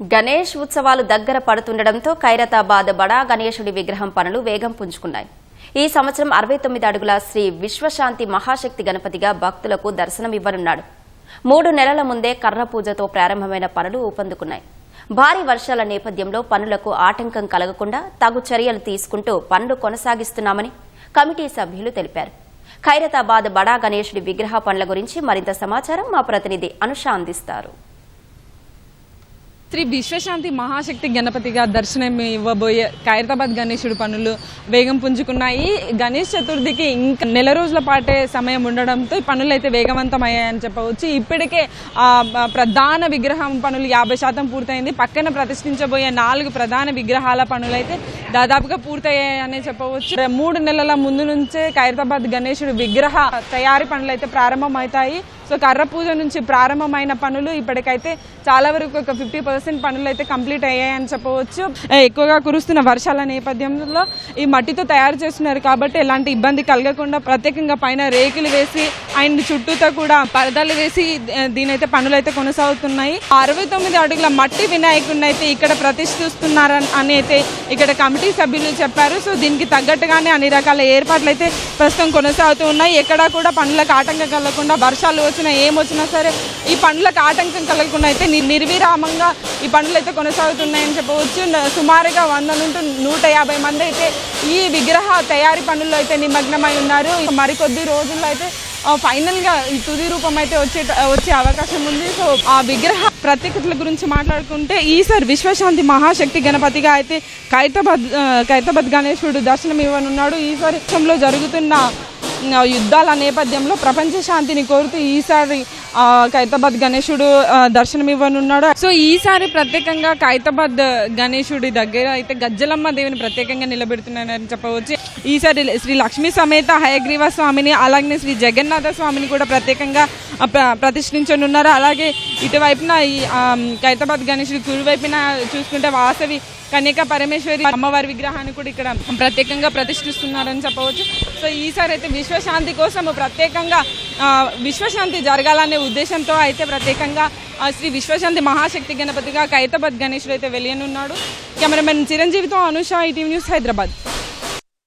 గణేష్ ఉత్సవాలు దగ్గర పడుతుండటంతో ఖైరతాబాద్ బడా గణేశుడి విగ్రహం పనులు వేగం పుంజుకున్నాయి. ఈ సంవత్సరం అరవై తొమ్మిది అడుగుల శ్రీ విశ్వశాంతి మహాశక్తి గణపతిగా భక్తులకు దర్శనమివ్వనున్నాడు మూడు నెలల ముందే కర్ర పూజతో ప్రారంభమైన పనులు ఊపందుకున్నాయి. భారీ వర్షాల నేపథ్యంలో పనులకు ఆటంకం కలగకుండా తగు చర్యలు తీసుకుంటూ పనులు కొనసాగిస్తున్నామని కమిటీ సభ్యులు తెలిపారు. ఖైరతాబాద్ బడా గణేశుడి విగ్రహ పనుల గురించి మరింత సమాచారం మా ప్రతినిధి అనుష అందిస్తారు. శ్రీ విశ్వశాంతి మహాశక్తి గణపతిగా దర్శనం ఇవ్వబోయే ఖైరతాబాద్ గణేశుడి పనులు వేగం పుంజుకున్నాయి. గణేష్ చతుర్థికి ఇంకా నెల రోజుల పాటే సమయం ఉండడంతో ఈ పనులు అయితే వేగవంతం అయ్యాయని చెప్పవచ్చు. ఇప్పటికే ఆ, ప్రధాన విగ్రహం పనులు యాభై శాతం పూర్తయింది. పక్కన ప్రతిష్ఠించబోయే నాలుగు ప్రధాన విగ్రహాల పనులైతే దాదాపుగా పూర్తయ్యాయనే చెప్పవచ్చు. మూడు నెలల ముందు నుంచే ఖైరతాబాద్ గణేశుడి విగ్రహ తయారీ పనులు అయితే ప్రారంభమవుతాయి. సో కర్ర పూజ నుంచి ప్రారంభమైన పనులు ఇప్పటికైతే చాలా వరకు ఒక ఫిఫ్టీ పర్సెంట్ పనులు అయితే కంప్లీట్ అయ్యాయని చెప్పవచ్చు. ఎక్కువగా కురుస్తున్న వర్షాల నేపథ్యంలో ఈ మట్టితో తయారు చేస్తున్నారు కాబట్టి ఎలాంటి ఇబ్బంది కలగకుండా ప్రత్యేకంగా పైన రేకులు వేసి అండ్ చుట్టూతో కూడా పరదాలు వేసి దీనైతే పనులు అయితే కొనసాగుతున్నాయి. అరవై తొమ్మిది అడుగుల మట్టి వినాయకుడిని అయితే ఇక్కడ ప్రతిష్ఠిస్తున్నారని అని అయితే ఇక్కడ కమిటీ సభ్యులు చెప్పారు. సో దీనికి తగ్గట్టుగానే అన్ని రకాల ఏర్పాట్లు అయితే ప్రస్తుతం కొనసాగుతూ ఉన్నాయి. ఎక్కడా కూడా పనులకు ఆటంకం కలగకుండా వర్షాలు వచ్చినా ఏమొచ్చినా సరే ఈ పనులకు ఆటంకం కలగకుండా అయితే నిర్విరామంగా ఈ పండ్లు అయితే కొనసాగుతున్నాయని చెప్పవచ్చు సుమారుగా వంద నుండి నూట యాభై మంది అయితే ఈ విగ్రహ తయారీ పనుల్లో అయితే నిమగ్నమై ఉన్నారు. మరికొద్ది రోజుల్లో అయితే ఫైనల్గా ఈ తుది రూపం అయితే వచ్చే వచ్చే అవకాశం ఉంది. సో ఆ విగ్రహ ప్రత్యేకతల గురించి మాట్లాడుకుంటే ఈసారి విశ్వశాంతి మహాశక్తి గణపతిగా అయితే ఖైరతాబాద్ ఆ, గణేశుడు దర్శనం ఇవ్వనున్నాడు ఈసారి జరుగుతున్న యుద్ధాల నేపథ్యంలో ప్రపంచ శాంతిని కోరుతూ ఈసారి ఖైతాబాద్ గణేశుడు దర్శనం ఇవ్వనున్నాడు సో ఈసారి ప్రత్యేకంగా ఖైతాబాద్ గణేశుడి దగ్గర అయితే గజ్జలమ్మ దేవిని ప్రత్యేకంగా నిలబెడుతున్నారని చెప్పవచ్చు. ఈసారి శ్రీ లక్ష్మీ సమేత హయగ్రీవ స్వామిని అలాగే శ్రీ జగన్నాథ స్వామిని కూడా ప్రత్యేకంగా ఆ, ప్రతిష్ఠించనున్నారు అలాగే ఇటువైపున ఈ ఆ, ఖైరతాబాద్ గణేశుడి కుడివైపున చూసుకుంటే వాసవి కన్యక పరమేశ్వరి అమ్మవారి విగ్రహాన్ని కూడా ఇక్కడ ప్రత్యేకంగా ప్రతిష్ఠిస్తున్నారని చెప్పవచ్చు. సో ఈసారి అయితే విశ్వశాంతి కోసం ప్రత్యేకంగా విశ్వశాంతి జరగాలనే ఉద్దేశంతో అయితే ప్రత్యేకంగా ఆ, శ్రీ విశ్వశాంతి మహాశక్తి గణపతిగా ఖైరతాబాద్ గణేశుడు అయితే వెళ్ళనున్నాడు కెమెరామెన్ చిరంజీవితో అనుష ఈటీవీ న్యూస్ హైదరాబాద్.